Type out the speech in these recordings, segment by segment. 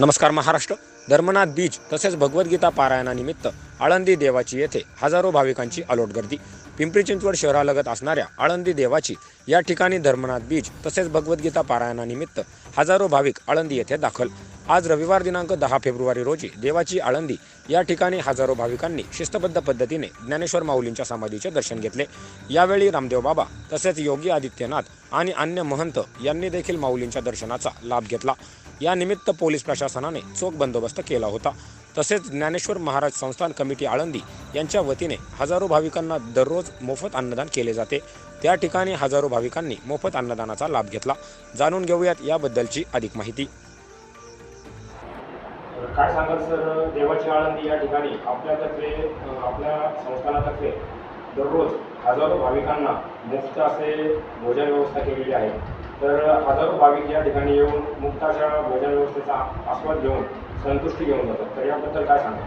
नमस्कार महाराष्ट्र. धर्मनाथ बीच तसेच भगवद्गीता पारायणानिमित्त आळंदी देवाची येथे हजारो भाविकांची अलोट गर्दी. पिंपरी चिंचवड शहरालगत असणाऱ्या आळंदी देवाची या ठिकाणी धर्मनाथ बीच तसेच भगवद्गीता पारायणानिमित्त हजारो भाविक आळंदी येथे दाखल. आज रविवार दिनांक दहा फेब्रुवारी रोजी देवाची आळंदी या ठिकाणी हजारो भाविकांनी शिस्तबद्ध पद्धतीने ज्ञानेश्वर माऊलींच्या समाधीचे दर्शन घेतले. यावेळी रामदेव बाबा तसेच योगी आदित्यनाथ आणि अन्य महंत यांनी देखील माऊलींच्या दर्शनाचा लाभ घेतला. या निमित्त पोलीस प्रशासनाने चोख बंदोबस्त केला होता. तसेच ज्ञानेश्वर महाराज संस्थान कमिटी आळंदी यांच्या वतीने हजारो भाविकांना दररोज मोफत अन्नदान केले जाते. त्या ठिकाणी हजारो भाविकांनी मोफत अन्नदानाचा लाभ घेतला. जाणून घेऊयात याबद्दलची अधिक माहिती. काय सांगाल सर? देवाची आळंदी या ठिकाणी आपल्यातर्फे आपल्या संस्थानातर्फे दररोज हजारो भाविकांना मुफ्त असे भोजन व्यवस्था केलेली आहे. तर हजारो भाविक या ठिकाणी येऊन मुक्ताच्या भजन भोजन व्यवस्थेचा आस्वाद घेऊन संतुष्टी घेऊन जातात. तर याबद्दल काय सांगा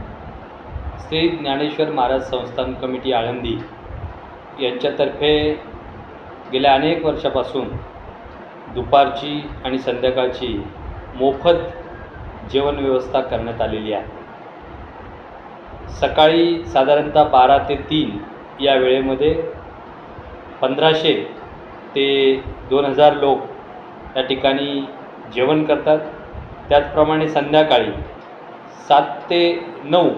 श्री ज्ञानेश्वर महाराज संस्थान कमिटी आळंदी यांच्यातर्फे गेल्या अनेक वर्षापासून दुपारची आणि संध्याकाळची मोफत जेवण व्यवस्था करण्यात आलेली आहे. सकाळी साधारणतः बारा ते तीन या वेळेमध्ये पंधराशे ते दोन हजार लोक त्या ठिकाणी जेवण करतात. त्याचप्रमाणे संध्याकाळी सात ते नऊ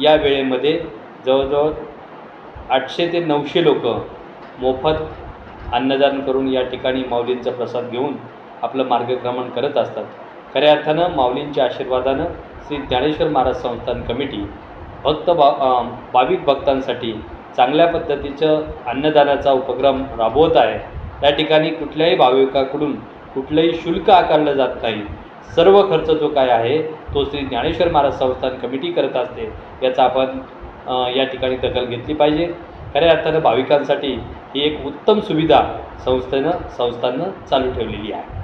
या वेळेमध्ये जवळजवळ आठशे ते नऊशे लोक मोफत अन्नदान करून या ठिकाणी माऊलींचा प्रसाद घेऊन आपलं मार्गक्रमण करत असतात. खऱ्या अर्थानं माऊलींच्या आशीर्वादानं श्री ज्ञानेश्वर महाराज संस्थान कमिटी भक्त भा भाविक भक्तांसाठी चांगल्या पद्धतीचं अन्नदानाचा उपक्रम राबवत आहे. त्या ठिकाणी कुठल्याही भाविकाकडून कुठलंही शुल्क आकारलं जात नाही. सर्व खर्च जो काय आहे तो श्री ज्ञानेश्वर महाराज संस्थान कमिटी करत असते. याचा आपण या ठिकाणी दखल घेतली पाहिजे. खऱ्या अर्थानं भाविकांसाठी ही एक उत्तम सुविधा संस्थेनं संस्थांनं चालू ठेवलेली आहे.